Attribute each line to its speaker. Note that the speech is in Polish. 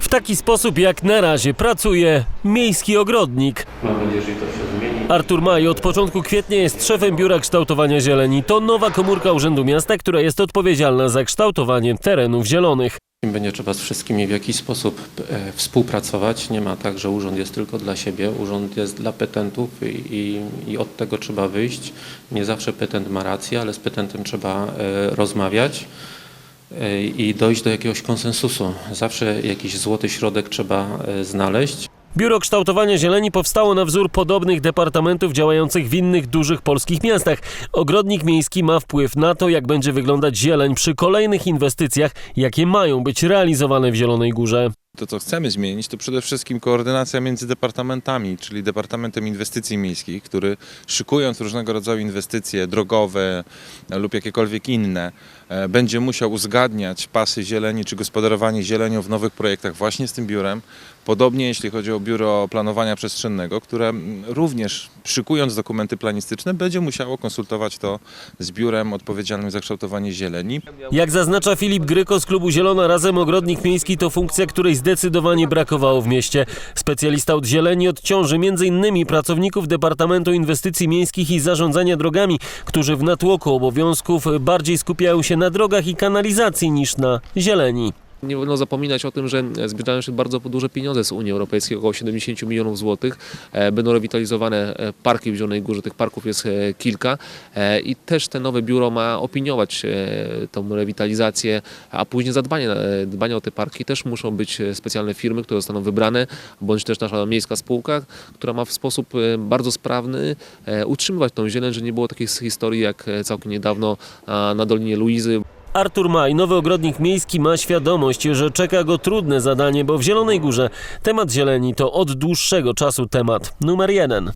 Speaker 1: W taki sposób jak na razie pracuje miejski ogrodnik.
Speaker 2: Mam nadzieję, że to się zmieni.
Speaker 1: Artur Maj od początku kwietnia jest szefem Biura Kształtowania Zieleni. To nowa komórka Urzędu Miasta, która jest odpowiedzialna za kształtowanie terenów zielonych.
Speaker 2: Będzie trzeba z wszystkimi w jakiś sposób e, współpracować. Nie ma tak, że urząd jest tylko dla siebie. Urząd jest dla petentów i, i, i od tego trzeba wyjść. Nie zawsze petent ma rację, ale z petentem trzeba e, rozmawiać i dojść do jakiegoś konsensusu. Zawsze jakiś złoty środek trzeba e, znaleźć.
Speaker 1: Biuro Kształtowania Zieleni powstało na wzór podobnych departamentów działających w innych dużych polskich miastach. Ogrodnik miejski ma wpływ na to, jak będzie wyglądać zieleń przy kolejnych inwestycjach, jakie mają być realizowane w Zielonej Górze.
Speaker 3: To, co chcemy zmienić, to przede wszystkim koordynacja między departamentami, czyli Departamentem Inwestycji Miejskich, który szykując różnego rodzaju inwestycje drogowe lub jakiekolwiek inne, e, będzie musiał uzgadniać pasy zieleni czy gospodarowanie zielenią w nowych projektach właśnie z tym biurem. Podobnie jeśli chodzi o Biuro Planowania Przestrzennego, które również szykując dokumenty planistyczne będzie musiało konsultować to z biurem odpowiedzialnym za kształtowanie zieleni.
Speaker 1: Jak zaznacza Filip Gryko z klubu Zielona Razem Ogrodnik Miejski to funkcja, której zdecydowanie brakowało w mieście. Specjalista od zieleni odciąży m.in. pracowników Departamentu Inwestycji Miejskich i Zarządzania Drogami, którzy w natłoku obowiązków bardziej skupiają się na drogach i kanalizacji niż na zieleni.
Speaker 4: Nie wolno zapominać o tym, że zbliżają się bardzo duże pieniądze z Unii Europejskiej, około 70 milionów złotych. E, Będą rewitalizowane e, parki w Zielonej Górze, tych parków jest e, kilka. E, i też te nowe biuro ma opiniować e, tą rewitalizację, a później zadbanie, e, dbanie o te parki. Też muszą być e, specjalne firmy, które zostaną wybrane, bądź też nasza miejska spółka, która ma w sposób e, bardzo sprawny e, utrzymywać tą zieleń, że nie było takich historii jak e, całkiem niedawno na Dolinie Luizy,
Speaker 1: Artur Maj, nowy ogrodnik miejski, ma świadomość, że czeka go trudne zadanie, bo w Zielonej Górze temat zieleni to od dłuższego czasu temat numer jeden.